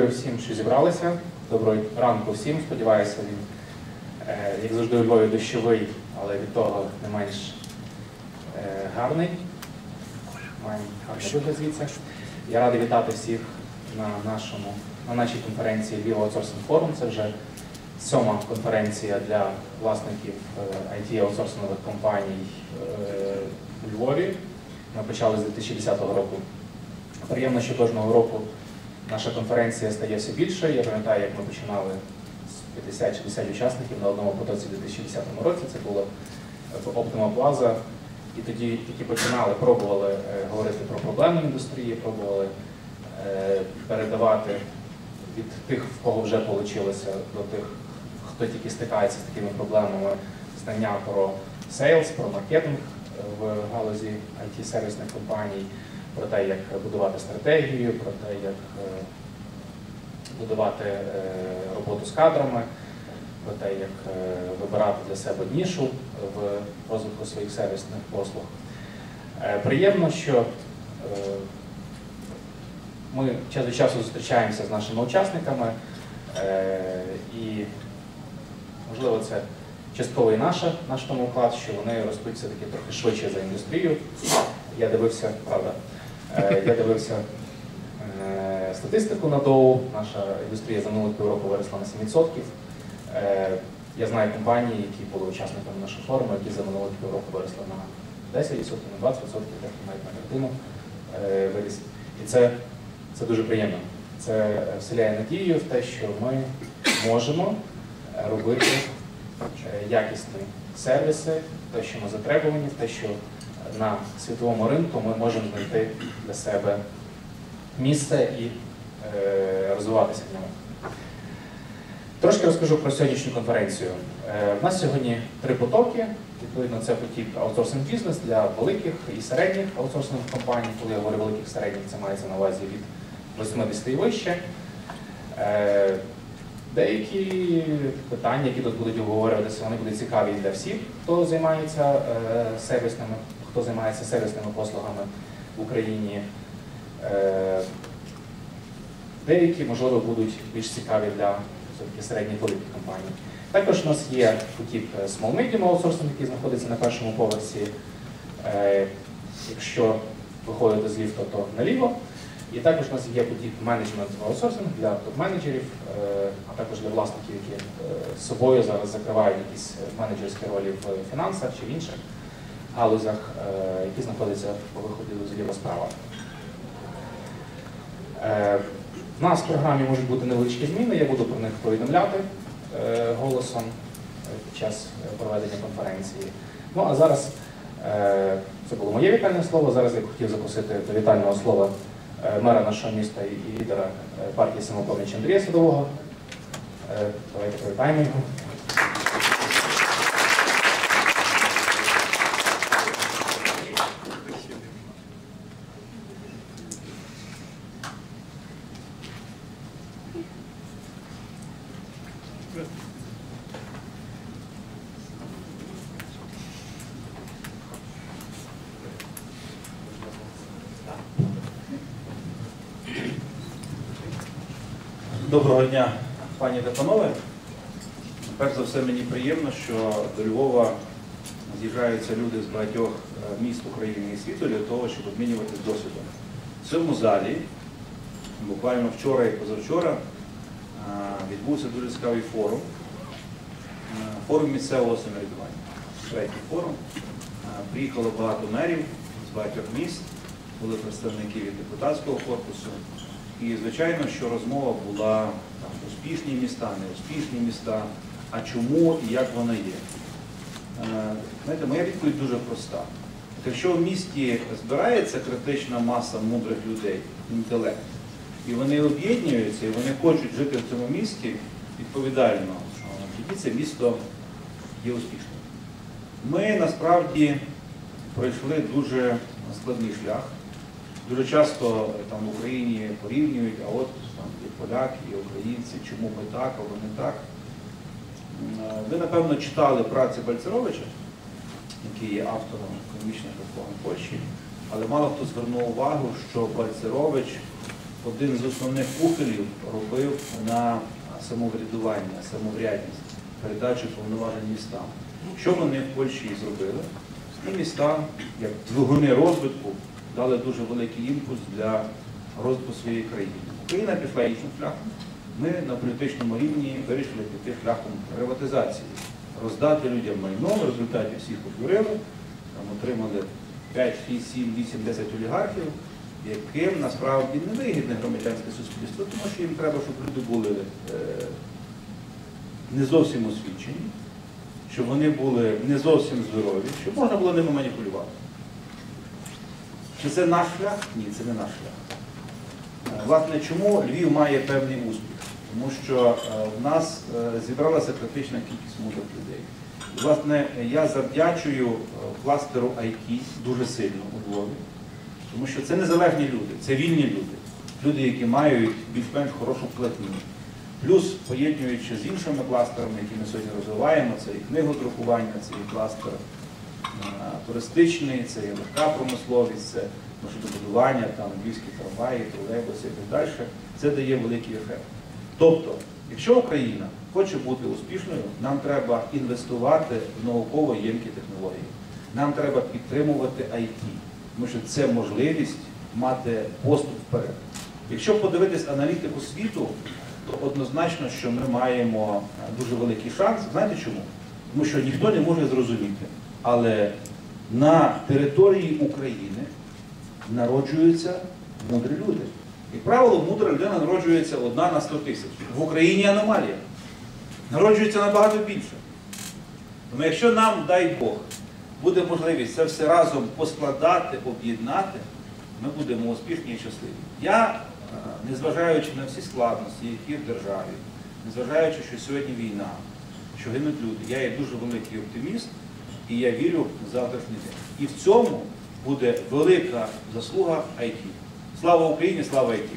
Дякую всім, що зібралися. Доброго ранку всім. Сподіваюся, він, е, як завжди, у Львові дощовий, але від того не менш е, гарний. Маємо гарний звідси. Я радий вітати всіх на, нашому, на нашій конференції Lviv Outsourcing Forum. Це вже сьома конференція для власників it аутсорсингових компаній е, у Львові. Ми почали з 2010 року. Приємно, що кожного року наша конференція стає все більше. Я пам'ятаю, як ми починали з 50-60 учасників на одному потоці в 2010 році. Це було в Optima Plaza. І тоді тільки починали, пробували е, говорити про проблеми індустрії, пробували е, передавати від тих, в кого вже вийшло, до тих, хто тільки стикається з такими проблемами, знання про сейлс, про маркетинг е, в галузі IT-сервісних компаній, про те, як будувати стратегію, про те, як е, будувати е, роботу з кадрами, про те, як е, вибирати для себе нішу в розвитку своїх сервісних послуг. Приємно, що ми час від часу зустрічаємося з нашими учасниками, і можливо це частково і наша, наш тому вклад, що вони ростуть все-таки трохи швидше за індустрію. Я дивився, правда, я дивився е, статистику на ДОУ. Наша індустрія за минулих півроку виросла на 7%. Е, Я знаю компанії, які були учасниками нашого форуму, які за минулих півроку виросли на 10%, на 20%, дехто навіть на третину е, виріс. І це, це дуже приємно. Це е, вселяє надію в те, що ми можемо е, робити е, якісні сервіси, те, що ми затребувані, в те, що на світовому ринку ми можемо знайти для себе місце і е, розвиватися в ньому. Трошки розкажу про сьогоднішню конференцію. Е, У нас сьогодні три потоки. Відповідно, це потік аутсорсинг бізнес для великих і середніх аутсорсингових компаній. Коли я говорю великих середніх, це мається на увазі від 80 і вище. Е, Деякі питання, які тут будуть обговорюватися, вони будуть цікаві для всіх, хто займається е, сервісними, хто займається сервісними послугами в Україні. Е, Деякі, можливо, будуть більш цікаві для середніх великих компаній. Також у нас є потік е, Small Medium Outsourcing, який знаходиться на першому поверсі. Е, Якщо виходите з ліфта, то наліво. І також у нас є потік менеджмент аутсорсинг для топ-менеджерів, а також для власників, які собою зараз закривають якісь менеджерські ролі в фінансах чи в інших галузях, е, які знаходяться по виходу зліва справа. Е, в нас в програмі можуть бути невеличкі зміни, я буду про них повідомляти е, голосом під час проведення конференції. Ну а зараз це було моє вітальне слово. Зараз я хотів запросити до вітального слова мера нашого міста і лідера партії самопоміч Андрія Садового. Давайте привітаємо його. Доброго дня, пані та панове. Перш за все, мені приємно, що до Львова з'їжджаються люди з багатьох е, міст України і світу для того, щоб обмінюватися досвідом. В цьому залі, буквально вчора і позавчора, е, відбувся дуже цікавий форум. Е, Форум місцевого самоврядування. Третій форум. Приїхало багато мерів з багатьох міст, були представники від депутатського корпусу. І звичайно, що розмова була там, успішні міста, неуспішні міста, а чому і як воно є. Е, Знаєте, моя відповідь дуже проста. Якщо в місті збирається критична маса мудрих людей, інтелект, і вони об'єднуються, і вони хочуть жити в цьому місті відповідально, е, тоді це місто є успішним. Ми насправді пройшли дуже складний шлях. Дуже часто е, там в Україні порівнюють, а от там і поляки, і українці, чому ми так, а вони так. Е, Ви, напевно, читали праці Бальцеровича, який є автором економічних реформ Польщі, але мало хто звернув увагу, що Бальцерович один з основних кухолів робив на самоврядування, самоврядність, передачу повноважень містам. Що вони в Польщі зробили? І міста, як двигуни розвитку, дали дуже великий імпульс для розвитку своєї країни. Україна пішла іншим шляхом. Ми на політичному рівні вирішили піти шляхом приватизації, роздати людям майно, в результаті всіх обдурили, там отримали 5, 6, 7, 8, 10 олігархів, яким насправді не вигідне громадянське суспільство, тому що їм треба, щоб люди були е, не зовсім освічені, щоб вони були не зовсім здорові, щоб можна було ними маніпулювати. Чи це наш шлях? Ні, це не наш шлях. Е, Власне, чому Львів має певний успіх? Тому що е, в нас е, зібралася критична кількість мудрих людей. Власне, я завдячую кластеру IT дуже сильно у Львові, тому що це незалежні люди, це вільні люди, люди, які мають більш-менш хорошу платню. Плюс, поєднуючи з іншими кластерами, які ми сьогодні розвиваємо, це і книгодрукування, це і кластер туристичний, це і легка промисловість, це машинобудування, там львівські трамваї, тролейбуси і так далі. Це дає великий ефект. Тобто, якщо Україна хоче бути успішною, нам треба інвестувати в науково-ємкі технології. Нам треба підтримувати IT, тому що це можливість мати поступ вперед. Якщо подивитись аналітику світу, то однозначно, що ми маємо е, дуже великий шанс. Знаєте чому? Тому що ніхто не може зрозуміти. Але на території України народжуються мудрі люди. Як правило, мудра людина народжується одна на 100 тисяч. В Україні аномалія. Народжується набагато більше. Тому якщо нам, дай Бог, буде можливість це все разом поскладати, об'єднати, ми будемо успішні і щасливі. Я, е, незважаючи на всі складності, які в державі, незважаючи, що сьогодні війна, що гинуть люди, я є дуже великий оптиміст і я вірю в завтрашній день. І в цьому буде велика заслуга IT. Слава Україні, слава IT!